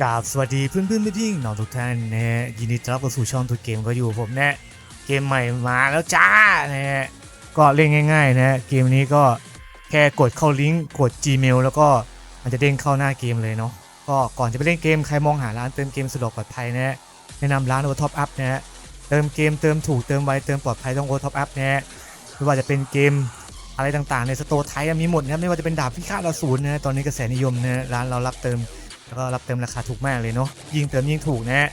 กราบสวัสดีเพื่อนเพื่อนพี่ๆน้องทุกท่านนะฮะยินดีต้อนรับเข้าสู่ช่องทุกเกมก็อยู่ผมนะเกมใหม่มาแล้วจ้านะฮะก็เล่นง่ายๆนะเกมนี้ก็แค่กดเข้าลิงก์กด Gmail แล้วก็มันจะเด้งเข้าหน้าเกมเลยเนาะก็ก่อนจะไปเล่นเกมใครมองหาร้านเติมเกมสะดวกปลอดภัยนะฮะแนะนำร้านโอท็อปอัพนะฮะเติมเกมเติมถูกเติมไวเติมปลอดภัยต้องโอท็อปอัพนะฮะไม่ว่าจะเป็นเกมอะไรต่างๆ ในสโตร์ไทยมีหมดนะครับไม่ว่าจะเป็นดาบพิฆาตอสูรนะตอนนี้กระแสนิยมนะร้านเรารับเติม แล้วก็รับเติมราคาถูกมากเลยเนาะยิ่งเติมยิ่งถูกนะฮะ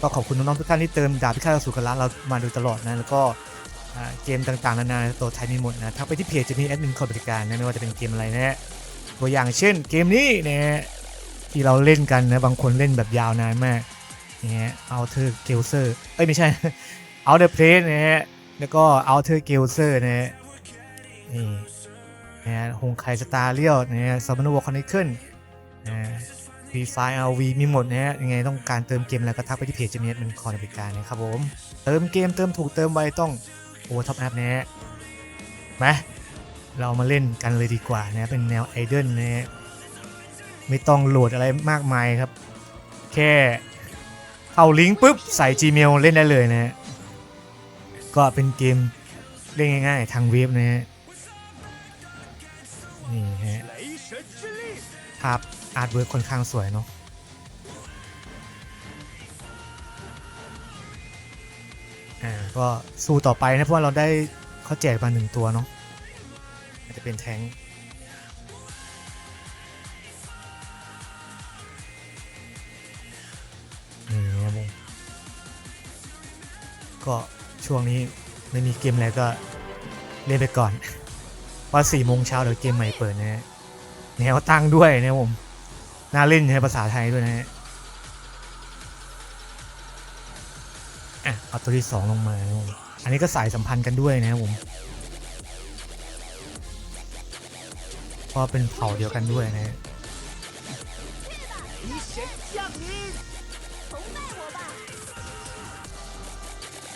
ก็ขอบคุณน้องๆทุกท่านที่เติมดาบพิฆาตอสูรกับร้านเรามาโดยตลอดนะแล้วก็เกมต่างๆนานาตัวไทยมีหมดนะทักไปที่เพจจะมีแอดมินคอยบริการนะไม่ว่าจะเป็นเกมอะไรนะฮะตัวอย่างเช่นเกมนี้นะฮะที่เราเล่นกันนะบางคนเล่นแบบยาวนานมากนะฮะเอาเธอเกลเซอร์เอ้ยไม่ใช่เอาเดอะเพลสนะฮะแล้วก็เอาเธอเกลเซอร์นะฮะนี่นะฮะฮงไคสตาร์เรียลนะฮะซัมมอนวอลคอนเนคเคิลนะฮะ ฟรีไฟล์ R V มีหมดนะฮะยังไงต้องการเติมเกมแล้วก็ทักไปที่เพจเจมีนเป็นคอนบริการนะครับผม เติมเกมเติมถูกเติมไวต้องโอเท็อปแอปนะฮะมาเรามาเล่นกันเลยดีกว่านะเป็นแนวไอเดลนะฮะไม่ต้องโหลดอะไรมากมายครับ แค่เข้าลิงก์ปุ๊บใส่ Gmail เล่นได้เลยนะฮะก็เป็นเกมเล่นง่ายๆ ทางเว็บนะฮะนี่ฮะครับ อาร์ตเวิร์คค่อนข้างสวยเนาะอ่าก็สู้ต่อไปนะเพราะว่าเราได้เขาแจกมาหนึ่งตัวเนาะอาจจะเป็นแทงค์นี่ครับผมก็ช่วงนี้ไม่มีเกมอะไรก็เล่นไปก่อนว่าสี่โมงเช้าเดี๋ยวเกมใหม่เปิดนะฮะแนวตั้งด้วยนะผม น่าเล่นใช้ภาษาไทยด้วยนะฮะอะเอาตัวที่สองลงมาอันนี้ก็สายสัมพันธ์กันด้วยนะครัผมเพราะเป็นเผ่าเดียวกันด้วยนะฮะ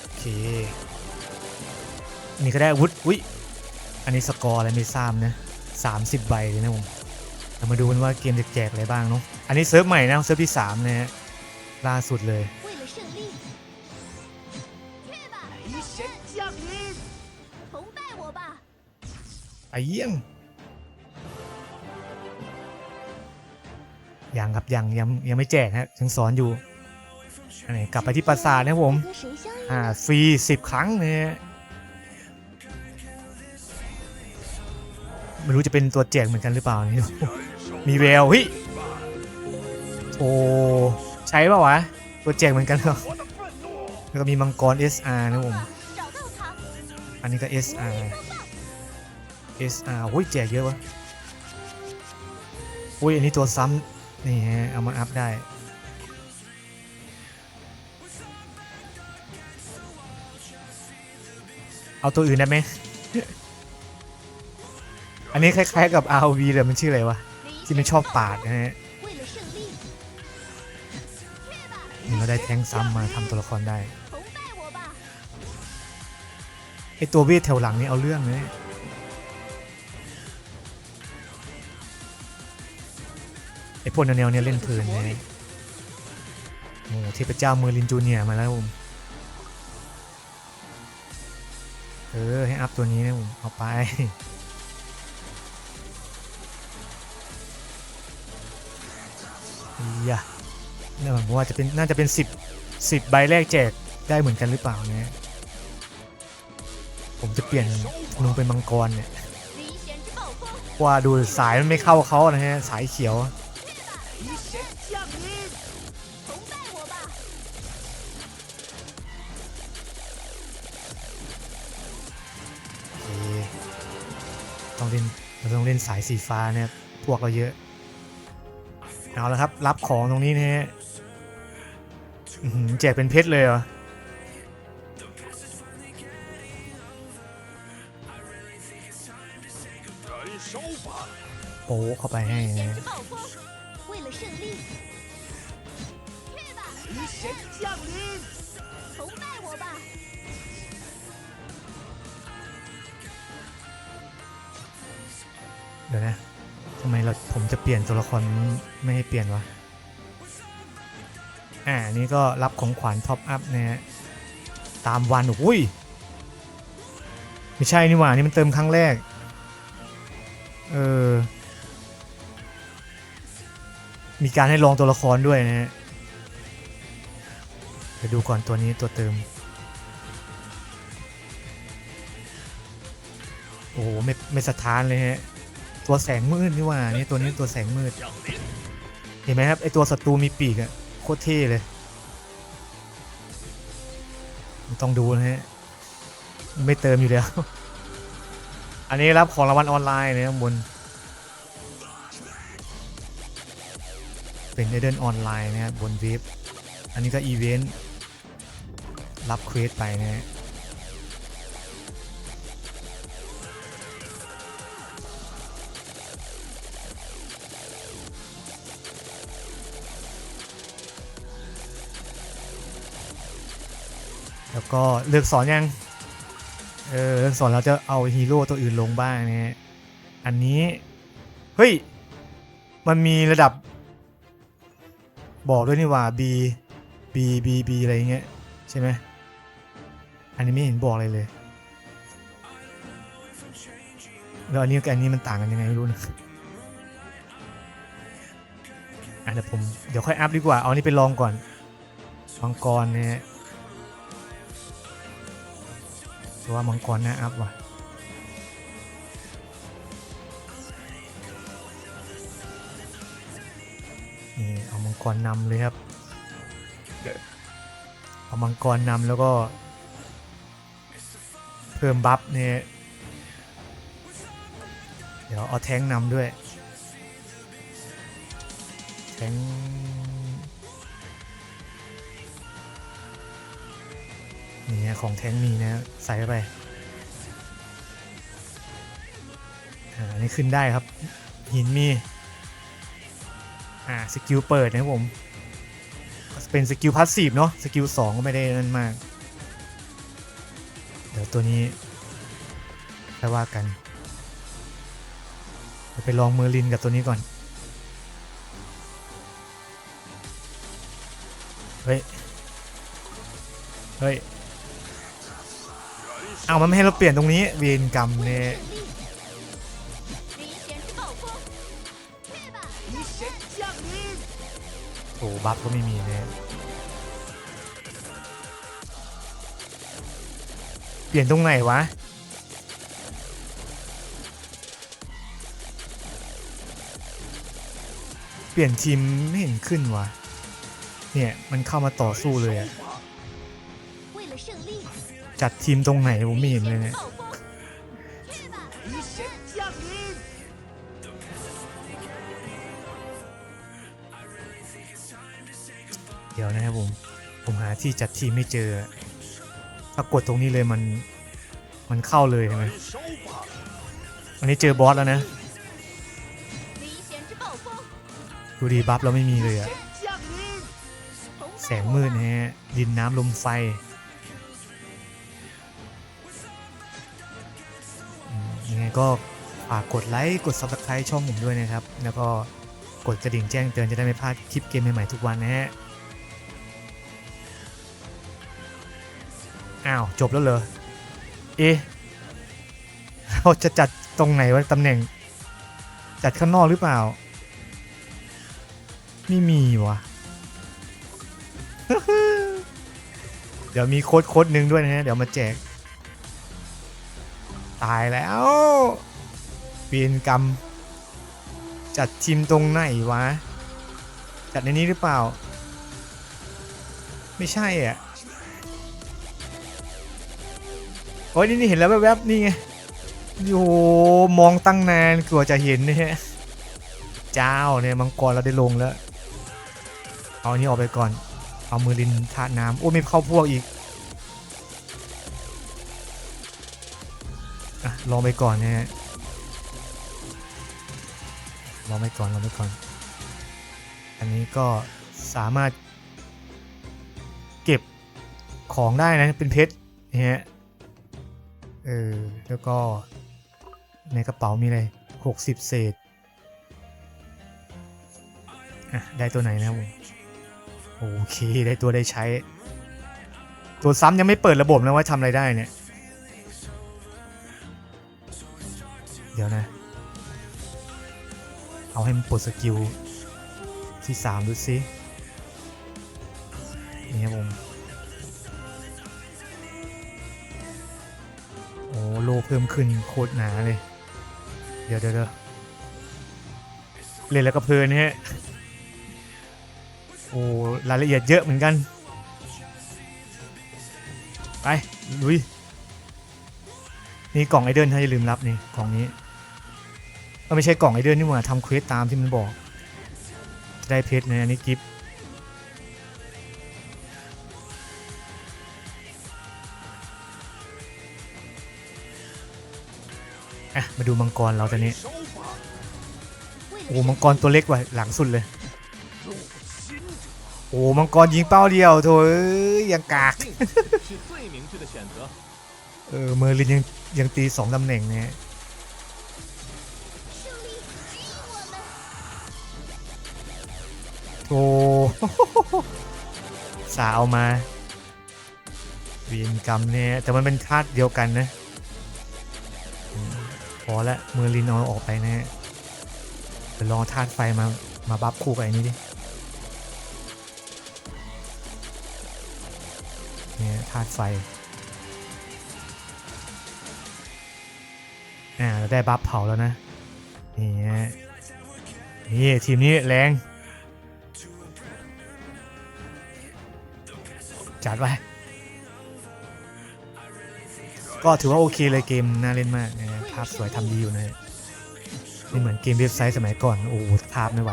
โอเคนี่ก็ได้วุฒิอุ้ยอันนี้สกอร์อะไรไม่ทราบนะสามสิบใบเลยนะผมามาดูกันว่าเกมแจกอะไรบ้างเนาะ อันนี้เซิร์ฟใหม่นะเซิร์ฟที่3นะฮะล่าสุดเลย ไอ้เยี่ยงยังครับยังยังยังไม่แจกฮะยังสอนอยู่อันนี้กลับไปที่ปราสาทนะผมอ่าฟรีสิบครั้งเนี่ยไม่รู้จะเป็นตัวแจกเหมือนกันหรือเปล่านี่ มีแววเฮ้ยโอ้ใช้ป่าวะตัวแจกเหมือนกันเหรอแล้วก็มีมังกร SR นะผม อันนี้ก็ SR SR โอ้ยแจกเยอะวะโอ้ยอันนี้ตัวซ้ำนี่ฮะเอามาอัพได้เอาตัวอื่นได้ไหม อันนี้คล้ายๆกับ RV เลยมันชื่ออะไรวะ ที่ไม่ชอบปาดนะฮะนี่เราได้แทงซ้ำมาทำตัวละครได้ไอตัวเวทแถวหลังนี่เอาเรื่องเลยไอพวกแนวเนี่ยเล่นเพื้นเลยโอ้เทพเจ้าเมอร์ลินจูเนียมาแล้วผมเออให้อัพตัวนี้นะผมเอาไป ยนี่ผมว่าจะเป็นน่าจะเป็น 10 10 ใบแรกแจกได้เหมือนกันหรือเปล่าเนี่ยผมจะเปลี่ยนลงเป็นมังกรเนี่ยว่าดูสายมันไม่เข้าเขานะฮะสายเขียวต้องเล่นต้องเล่นสายสีฟ้าเนี่ยพวกเราเยอะ เอาละครับ รับของตรงนี้นะฮะแจกเป็นเพชรเลยเหรอโป๊เข้าไปให้นะเดี๋ยวนะ มเราผมจะเปลี่ยนตัวละครไม่ให้เปลี่ยนวะ อ่า นี่ก็รับของขวัญท็อปอัพนะฮะ ตามวันอุ้ย ไม่ใช่นี่หว่า นี่มันเติมครั้งแรก เออ มีการให้ลองตัวละครด้วยนะฮะเดี๋ยวดูก่อนตัวนี้ตัวเติม โอ้โห ไม่ไม่สะท้านเลยฮะ ตัวแสงมืดนี่ว่านี่ตัวนี้ตัวแสงมืด，เห็นไหมครับไอตัวศัตรูมีปีกอะโคตรเท่เลย ต้องดูนะฮะ ไม่เติมอยู่แล้ว อันนี้รับของรางวัลออนไลน์นะข้างบน เป็นเดินออนไลน์นะครับบนเว็บ อันนี้ก็อีเวนต์ รับเควสไปนะฮะ แล้วก็เลือกสอนยัง เออเลือกสอนเราจะเอาฮีโร่ตัวอื่นลงบ้างนะฮะ อันนี้ เฮ้ย มันมีระดับ บอกด้วยนี่ว่า B B B B อะไรเงี้ยใช่ไหม อันนี้ไม่เห็นบอกอะไรเลย แล้วอันนี้กับอันนี้มันต่างกันยังไงไม่รู้นะอะเดี๋ยวผมเดี๋ยวค่อยอัพดีกว่า เอาอันนี้ไปลองก่อนมังกรเนี่ย เพราะว่ามังกรน่าอัพว่ะนี่เอามังกรนำเลยครับ เอามังกรนำแล้วก็ เพิ่มบัฟเนี่ยเดี๋ยวเอาแท้งนำด้วย แท้ง นี่ฮะของแท้งมีนะใส่ไปอ่าอันนี้ขึ้นได้ครับ หินมีอ่าสกิลเปิดนะครับผม เป็นสกิลพาสซีฟเนาะสกิลสองก็ไม่ได้นั่นมาก เดี๋ยวตัวนี้ไปว่ากันไปลองเมอร์ลินกับตัวนี้ก่อน เฮ้ย เฮ้ย เอามันไม่ให้เราเปลี่ยนตรงนี้เวรกรรมเนี่ยโอ้บัฟก็ไม่มีเนี่ยเปลี่ยนตรงไหนวะเปลี่ยนทีมไม่เห็นขึ้นวะเนี่ยมันเข้ามาต่อสู้เลยอะ จัดทีมตรงไหนผมไม่เห็นเลยเนี่ยเดี๋ยวนะครับผม ผมหาที่จัดทีไม่เจอปรากดตรงนี้เลยมัน มันเข้าเลยใช่ไหมวันนี้เจอบอสแล้วนะ ดูดีบัฟเราไม่มีเลยอะแสงมืดนฮะ ดินน้ำลมไฟ ก็ฝากกดไลค์กด subscribe ช่องผมด้วยนะครับ แล้วก็กดกระดิ่งแจ้งเตือนจะได้ไม่พลาดคลิปเกมใหม่ๆทุกวันนะฮะอ้าวจบแล้วเหรอเอ๊ะเราจะจัดตรงไหนวะตำแหน่ง จัดข้างนอกหรือเปล่า ไม่มีวะเดี๋ยวมีโค้ดโค้ดหนึ่งด้วยนะฮะ เดี๋ยวมาแจก ตายแล้วเวียนกรรม จัดทีมตรงไหนวะ จัดในนี้หรือเปล่า ไม่ใช่อะโอ้ยนี่นี่เห็นแล้วแวบๆนี่ไงโอ้โหมองตั้งนานกลัวจะเห็นนะฮะเจ้าเนี่ยมังกรเราได้ลงแล้ว เอาอันนี้ออกไปก่อน เอามือลินทาน้ำโอ้ไม่เข้าพวกอีก อะลองไปก่อนนะฮะลองไปก่อนลองไปก่อน อันนี้ก็สามารถ เก็บของได้นะเป็นเพชรนะฮะเออแล้วก็ในกระเป๋ามีอะไรหกสิบเศษอะได้ตัวไหนนะโอ้โอเคได้ตัวได้ใช้ ตัวซ้ำยังไม่เปิดระบบนะว่าทำอะไรได้เนี่ย เดี๋ยวนะ เอาให้มันปลดสกิลที่สามดูสินี่ครับผมโอ้โลเพิ่มขึ้นโคตรหนาเลย เดี๋ยวเดี๋ยวเดี๋ยวเล่นแล้วก็เพลินเนี่โอ้รายละเอียดเยอะเหมือนกัน ไปลุยนี่กล่องไอเดินถ้าอย่าลืมรับนี่กล่องนี้ ก็ไม่ใช่กล่องไอเดือร์นี่หว่าทำเควสตามที่มันบอก จะได้เพชรในอันนี้กิฟต์อะมาดูมังกรเราตอนนี้ โอ้มังกรตัวเล็กว่ะหลังสุดเลย โอ้มังกรยิงเป้าเดียวโถยังกาก เออเมอร์ลินยังยังตีสองตำแหน่งเนี่ย โอ้สาเอามาเวียนกรรมเนี่ยแต่มันเป็นธาตุเดียวกันนะ พอละเมอร์ลินเอาออกไปนะฮะเดี๋ยวลองธาตุไฟมามาบัฟคู่กับไอ้นี้ดิเนี่ยธาตุไฟ อ่าเราได้บัฟเผาแล้วนะ นี่ฮะนี่ทีมนี้แรง จัดไปก็ถือว่าโอเคเลยเกมน่าเล่นมากนะภาพสวยทำดีอยู่นะฮะไม่เหมือนเกมเว็บไซต์สมัยก่อน โอ้โหภาพไม่ไหว，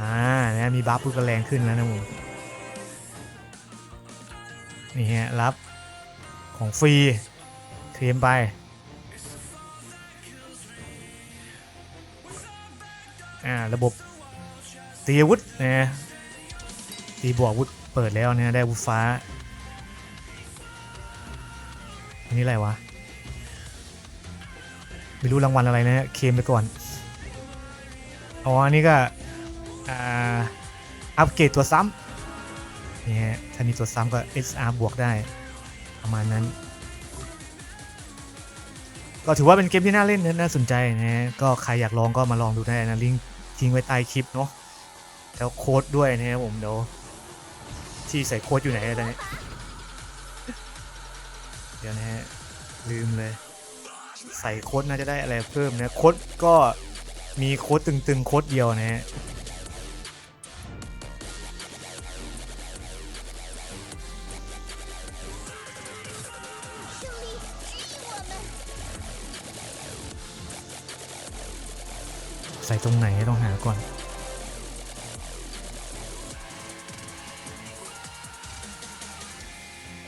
อ่านะมีบัฟพูดก็แรงขึ้นแล้วนะผมนี่ฮะรับของฟรีเคลมไปอ่าระบบตีอาวุธนะ ตีบวกวุธเปิดแล้วเนี่ยได้วุธฟ้า อันนี้อะไรวะ ไม่รู้รางวัลอะไรนะฮะเคมไปก่อน อ๋อ อันนี้ก็อัปเกรดตัวซ้ำนี่ฮะถ้ามีตัวซ้ำก็ SR บวกได้ ประมาณนั้น ก็ถือว่าเป็นเกมที่น่าเล่นนะน่าสนใจนะฮะก็ใครอยากลองก็มาลองดูได้นะลิงก์ทิ้งไว้ใต้คลิปเนาะแล้วโค้ดด้วยนะครับผมเดี๋ยว ที่ใส่โค้ดอยู่ไหนตอนนี้ เดี๋ยวนะฮะ ลืมเลย ใส่โค้ดน่าจะได้อะไรเพิ่มนะโค้ดก็มีโค้ดตึงๆโค้ดเดียวนะฮะใส่ตรงไหนต้องหาก่อน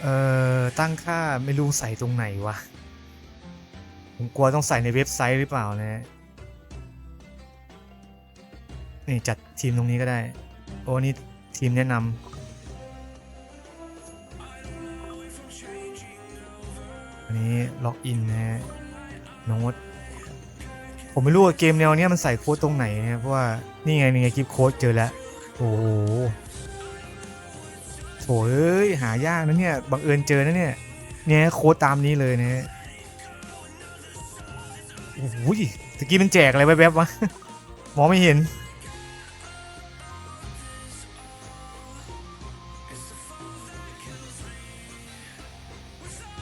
เอ่อ ตั้งค่าไม่รู้ใส่ตรงไหนวะ ผมกลัวต้องใส่ในเว็บไซต์หรือเปล่านะนี่จัดทีมตรงนี้ก็ได้ โอ้นี่ทีมแนะนำอันนี้ล็อกอินนะฮะโน้ตผมไม่รู้ว่าเกมแนวเนี้ยมันใส่โค้ดตรงไหนนะเพราะว่านี่ไงนี่ไงกิฟโค้ดเจอแล้ว โอ้โห โอ้ยหายากนะเนี่ยบังเอิญเจอนะเนี่ยเนี่ยโค้ดตามนี้เลยนะฮะโอ้โหตะกี้มันแจกอะไรแวบๆวะมองไม่เห็น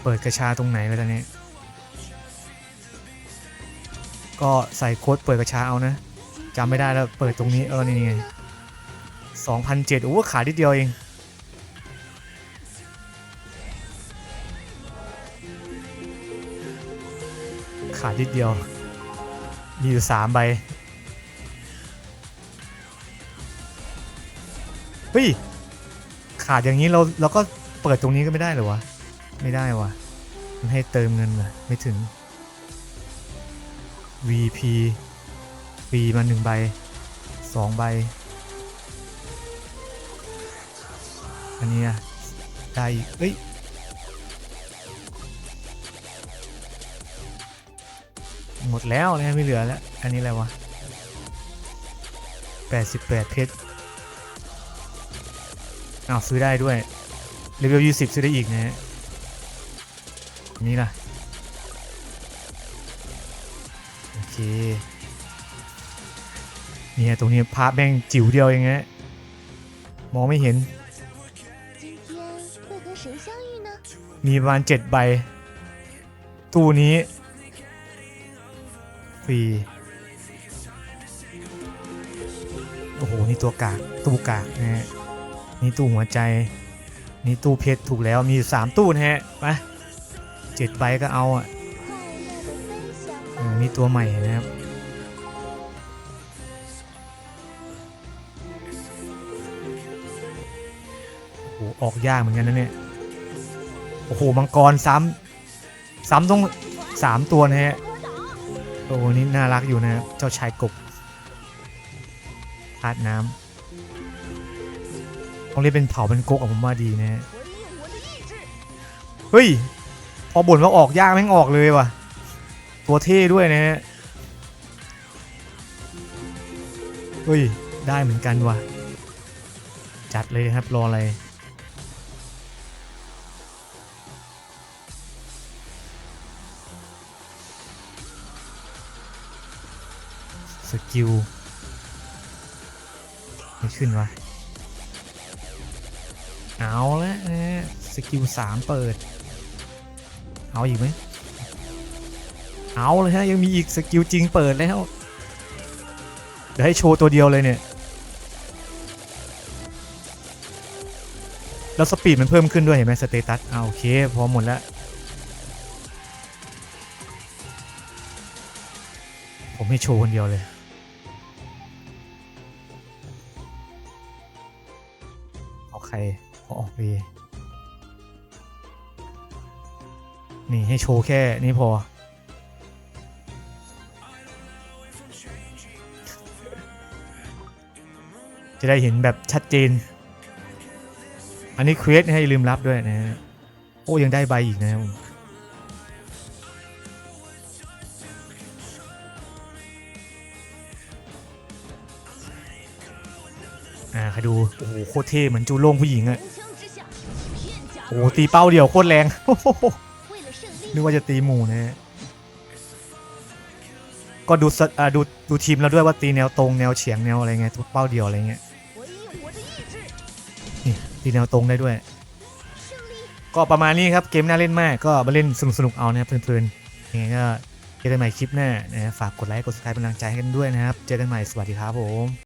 เปิดกระชาตรงไหนแล้วตอนนี้ ก็ใส่โค้ดเปิดกระชาเอานะจำไม่ได้แล้วเปิดตรงนี้เออนี่ไงสองพันเจ็ดโอ้ขาดนิดเดียวเอง ดนิดเดียว มีอยู่สามใบ เฮ้ย ขาดอย่างนี้เราเราก็เปิดตรงนี้ก็ไม่ได้หรอวะ ไม่ได้วะมันให้เติมเงินเหรอไม่ถึง VP ฟรีมาหนึ่งใบสองใบ อันนี้ได้อีกเอ้ย หมดแล้วนะไม่เหลือแล้ว อันนี้อะไรวะแปดสิบแปดเพชรอ้าวซื้อได้ด้วยเลเวลยี่สิบซื้อได้อีกนะฮะนี่ล่ะ โอเคนี่ยตรงนี้พาแบงจิ๋วเดียวอย่างเงี้ยมองไม่เห็น มีประมาณเจ็ดใบ ตู้นี้ีโอ้โห นี่ตัวกาก ตู้กากนะฮะ นี่ตู้หัวใจ นี่ตู้เพชรถูกแล้ว มีสามตู้นะฮะ ไปเจ็ดใบก็เอาอะนี่ตัวใหม่นะครับ โอ้ออกยากเหมือนกันนะเนี่ย โอ้โห มังกรซ้ำซ้ำต้องสามตัวนะฮะ โอ้นี่น่ารักอยู่นะเจ้าชายกบธาดน้ำต้องเรียกเป็นเผาเป็นกกอะผมว่าดีนะ เฮ้ย พอบ่นว่าออกยากแม่งออกเลยว่ะ ตัวเท่ด้วยนะะเฮ้ย ได้เหมือนกันว่ะ จัดเลยครับ รออะไร สกิลไม่ขึ้นวะเอาละนะสกิลสามเปิด เอาอีกไหมเอาเลยฮะยังมีอีกสกิลจริงเปิดแล้วเดี๋ยวให้โชว์ตัวเดียวเลยเนี่ยแล้วสปีดมันเพิ่มขึ้นด้วยเห็นไหมสเตตัสเอาโอเคพอหมดแล้วผมให้โชว์คนเดียวเลย ใครเอาออกไปนี่ให้โชว์แค่นี้พอ จะได้เห็นแบบชัดเจน อันนี้เควสให้ลืมรับด้วยนะฮะโอ้ยังได้ใบอีกนะครับ อ่าใครดูโอ้โหโคตรเท่เหมือนจูโล่งผู้หญิงอะโอ้โหตีเป้าเดี่ยวโคตรแรงนึกว่าจะตีหมู่นะก็ดูอ่าดูดูทีมเราด้วยว่าตีแนวตรงแนวเฉียงแนวอะไรเงี้ยเป้าเดี่ยวอะไรเงี้ยนี่ตีแนวตรงได้ด้วย ก็ประมาณนี้ครับเกมน่าเล่นมากก็มาเล่นสนุกสนุกเอาเนี่ยเพลินๆยังไงก็เจอกันใหม่คลิปหน้านะฝากกดไลค์กดซับสไครป์เป็นกำลังใจให้กันด้วยนะครับ เจอกันใหม่สวัสดีครับผม